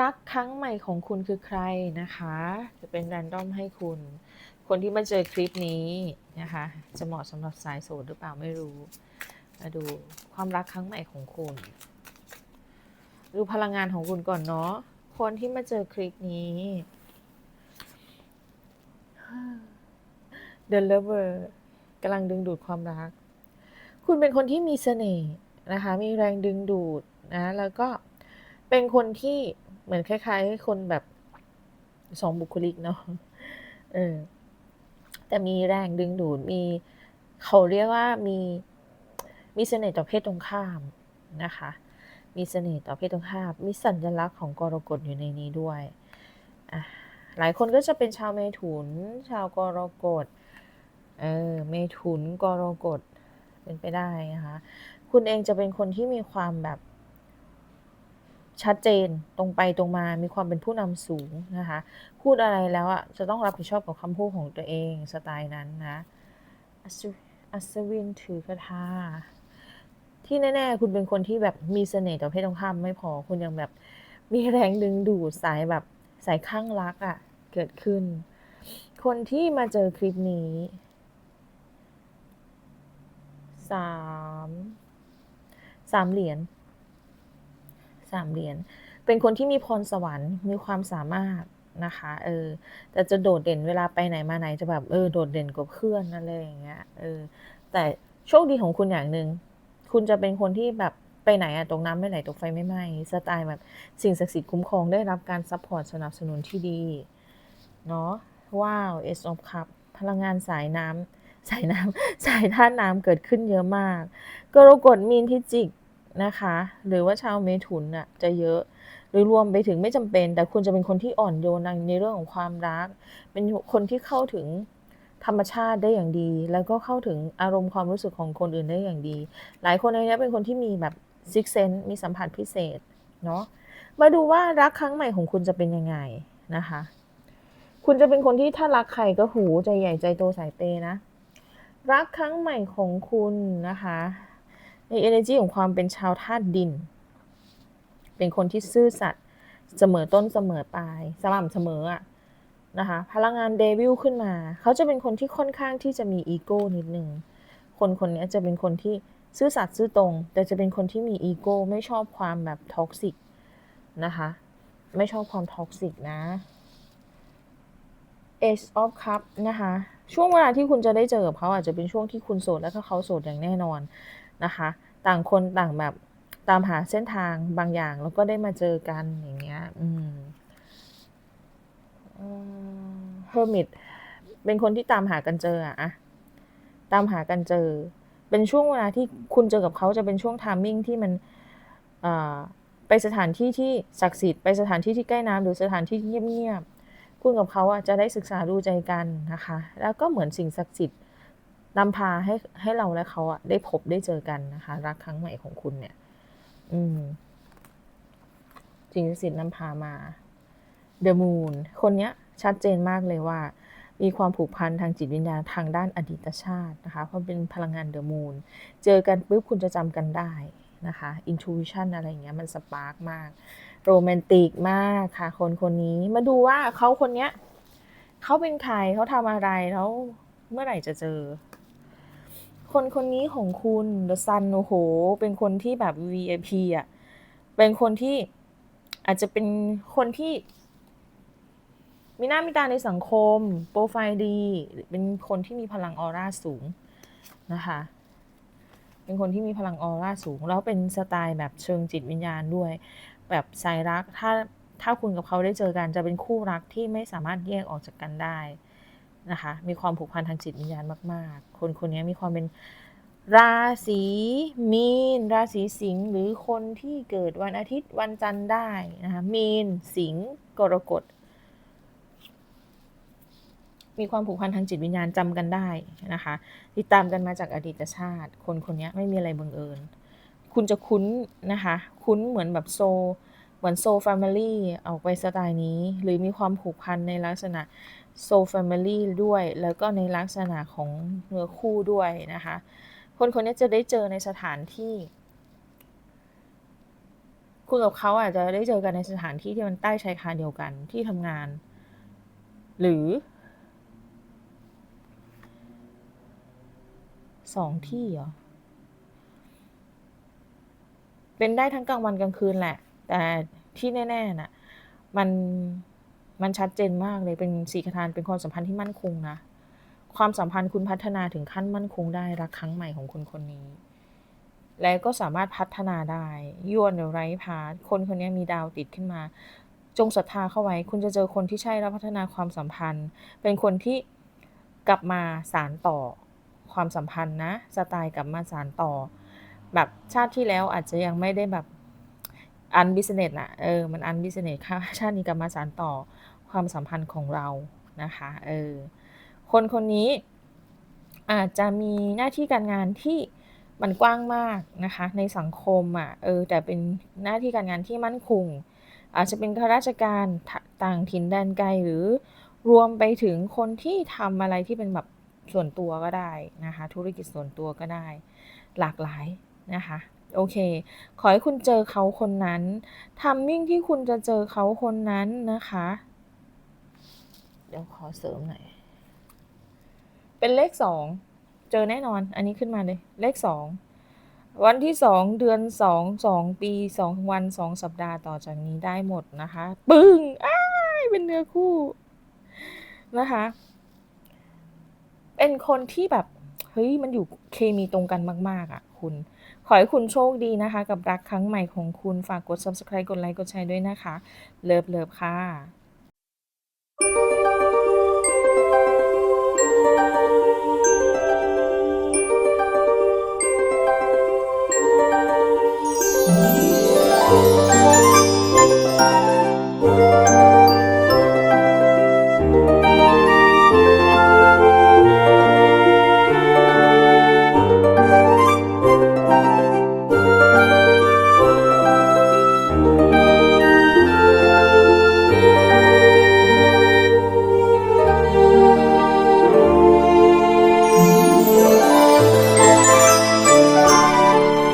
รักครั้งใหม่ของคุณคือใครนะคะ จะเป็นแรนดอมให้คุณ คนที่มาเจอคลิปนี้นะคะ จะเหมาะสำหรับสายโสดหรือเปล่าไม่รู้ มาดูความรักครั้งใหม่ของคุณ ดูพลังงานของคุณก่อนเนาะ คนที่มาเจอคลิปนี้ The Lover กำลังดึงดูดความรัก คุณเป็นคนที่มีเสน่ห์นะคะ มีแรงดึงดูดนะ แล้วก็เป็นคนที่ เหมือนคล้าย ๆ คนแบบสองบุคลิกเนาะเออแต่มีแรงดึงดูดมี เขาเรียกว่ามีมีเสน่ห์ต่อเพศตรงข้ามนะคะ มีเสน่ห์ต่อเพศตรงข้าม มีสัญลักษณ์ของกรกฎอยู่ในนี้ด้วยอะหลายคนก็จะเป็นชาวเมถุน ชาวกรกฎ เออ เมถุนกรกฎ เป็นไปได้นะคะ คุณเองจะเป็นคนที่มีความแบบ ชัดเจนตรงไปตรงมามีความเป็นผู้นำสูงนะคะ พูดอะไรแล้วอะจะต้องรับผิดชอบกับคำพูดของตัวเองสไตล์นั้นนะอัศวินถือกระทาที่แน่ๆ คุณเป็นคนที่แบบมีเสน่ห์ต่อเพศตรงข้ามไม่พอคุณยังแบบมีแรงดึงดูดสายแบบสายข้างรักอะ เกิดขึ้น คนที่มาเจอคลิปนี้สามสามเหรียญ สามเหรียญเป็นคนที่มีพรสวรรค์มีความสามารถนะคะเออแต่จะโดดเด่นเวลาไปไหนมาไหนจะแบบเออโดดเด่นกว่าเพื่อนอะไรอย่างเงี้ยเออแต่โชคดีของคุณอย่างหนึ่งคุณจะเป็นคนที่แบบไปไหนอะตกน้ำไม่ไหลตกไฟไม่ไหม้สไตล์แบบสิ่งศักดิ์สิทธิ์คุ้มครองได้รับการซัพพอร์ตสนับสนุนที่ดีเนาะว้าว Ace of Cup พลังงานสายน้ำสายน้ำสายธาน้ำเกิดขึ้นเยอะมากกรกฎมีนพิจิก นะคะ หรือว่าชาวเมถุนน่ะจะเยอะ หรือรวมไปถึงไม่จำเป็น แต่คุณจะเป็นคนที่อ่อนโยนในเรื่องของความรัก เป็นคนที่เข้าถึงธรรมชาติได้อย่างดี แล้วก็เข้าถึงอารมณ์ความรู้สึกของคนอื่นได้อย่างดี หลายคนในนี้เป็นคนที่มีแบบซิกเซนมีสัมผัสพิเศษเนาะมาดูว่ารักครั้งใหม่ของคุณจะเป็นยังไงนะคะ คุณจะเป็นคนที่ถ้ารักใครก็หูใจใหญ่ใจโตสายเปนะ รักครั้งใหม่ของคุณนะคะ ใน energy ของความเป็นชาวธาตุดิน เป็นคนที่ซื่อสัตย์เสมอต้นเสมอปลายสม่ำเสมออะนะคะพลังงานเดวิลขึ้นมา เขาจะเป็นคนที่ค่อนข้างที่จะมีอีโก้นิดนึงคนคนนี้จะเป็นคนที่ซื่อสัตย์ซื่อตรง แต่จะเป็นคนที่มีอีโก้ไม่ชอบความแบบท็อกซิกนะคะไม่ชอบความท็อกซิกนะ Ace of Cup นะคะ ช่วงเวลาที่คุณจะได้เจอกับเขาอาจจะเป็นช่วงที่คุณโสดและก็เขาโสดอย่างแน่นอน นะคะ ต่างคนต่างแบบตามหาเส้นทางบางอย่างแล้วก็ได้มาเจอกันอย่างเงี้ยอืมเฮอร์มิตเป็นคนที่ตามหากันเจออะอะตามหากันเจอ เป็นช่วงเวลาที่คุณเจอกับเขาจะเป็นช่วงทามมิ่งที่มันไปสถานที่ที่ศักดิ์สิทธิ์ไปสถานที่ที่ใกล้น้ำหรือสถานที่ที่เงียบๆคุณกับเขาอะจะได้ศึกษาดูใจกันนะคะ แล้วก็เหมือนสิ่งศักดิ์สิทธิ์ นำพาให้ให้เราและเขาอะได้พบได้เจอกันนะคะ รักครั้งใหม่ของคุณเนี่ย อืมสิ่งศักดิ์สิทธิ์นำพามา The Moon คนเนี้ย ชัดเจนมากเลยว่า มีความผูกพันทางจิตวิญญาณทางด้านอดีตชาตินะคะ เพราะเป็นพลังงาน The Moon เจอกันปุ๊บคุณจะจำกันได้นะคะ Intuition อะไรเงี้ยมันสปาร์กมาก โรแมนติกมากค่ะ คนคนนี้มาดูว่าเขาคนเนี้ยเขาเป็นใครเขาทำอะไรแล้วเมื่อไหร่จะเจอ คนคนนี้ของคุณ The Sun โอ้โห เป็นคนที่แบบ VIP อะ เป็นคนที่อาจจะเป็นคนที่ มีหน้ามีตาในสังคม โปรไฟล์ดี เป็นคนที่มีพลังออร่าสูงนะคะ เป็นคนที่มีพลังออร่าสูง แล้วเป็นสไตล์แบบเชิงจิตวิญญาณด้วย แบบสายรักถ้าถ้าคุณกับเขาได้เจอกันจะเป็นคู่รักที่ไม่สามารถแยกออกจากกันได้ นะคะ มีความผูกพันทางจิตวิญญาณมาก ๆ คนคนนี้มีความเป็นราศีมีน ราศีสิงห์หรือคนที่เกิดวันอาทิตย์วันจันทร์ได้นะคะมีนสิงห์กรกฎมีความผูกพันทางจิตวิญญาณจำกันได้นะคะติดตามกันมาจากอดีตชาติ คนคนนี้ไม่มีอะไรบังเอิญ คุณจะคุ้นนะคะ คุ้นเหมือนแบบโซ เหมือนโซแฟมิลี่ออกไปสไตล์นี้ หรือมีความผูกพันในลักษณะ โซแฟมิลี่ด้วย แล้วก็ในลักษณะของเนื้อคู่ด้วยนะคะ คนคนนี้จะได้เจอในสถานที่คุณกับเขาอาจจะได้เจอกันในสถานที่ที่มันใต้ชายคาเดียวกันที่ทำงาน หรือสองที่เหรอ เป็นได้ทั้งกลางวันกลางคืนแหละ แต่ที่แน่ๆน่ะ มัน มันชัดเจนมากเลยเป็นสี่ประธานเป็นความสัมพันธ์ที่มั่นคงนะ ความสัมพันธ์คุณพัฒนาถึงขั้นมั่นคงได้รักครั้งใหม่ของคุณคนนี้ และก็สามารถพัฒนาได้ยวนไร้พาร์คนคนนี้มีดาวติดขึ้นมา จงศรัทธาเข้าไว้ คุณจะเจอคนที่ใช่แล้วพัฒนาความสัมพันธ์ เป็นคนที่กลับมาสารต่อความสัมพันธ์นะสไตล์กลับมาสารต่อ แบบชาติที่แล้วอาจจะยังไม่ได้แบบอันบิสเนสอะเออมันอันบิสเนสค่ะชาตินี้กลับมาสารต่อ ความสัมพันธ์ของเรานะคะเออคนคนนี้อาจจะมีหน้าที่การงานที่มันกว้างมากนะคะในสังคมอะเออแต่เป็นหน้าที่การงานที่มั่นคง อาจจะเป็นข้าราชการต่างถิ่นแดนไกลหรือรวมไปถึงคนที่ทำอะไรที่เป็นแบบส่วนตัวก็ได้นะคะ ธุรกิจส่วนตัวก็ได้ หลากหลายนะคะโอเค ขอให้คุณเจอเขาคนนั้นทัมมิ่งที่คุณจะเจอเขาคนนั้นนะคะ เดี๋ยวขอเสริมหน่อย เป็นเลขสอง เจอแน่นอน อันนี้ขึ้นมาเลย เลขสอง วันที่สองเดือนสอง สองปีสองวันสองสัปดาห์ต่อจากนี้ได้หมดนะคะ ปึ้งอ้ายเป็นเนื้อคู่นะคะ เป็นคนที่แบบ เฮ้ย มันอยู่เคมีตรงกันมาก ๆอะ คุณขอให้คุณโชคดีนะคะ กับรักครั้งใหม่ของคุณฝากกด subscribe กดไลค์กดแชร์ด้วยนะคะ เลิฟเลิฟค่ะ Thank you.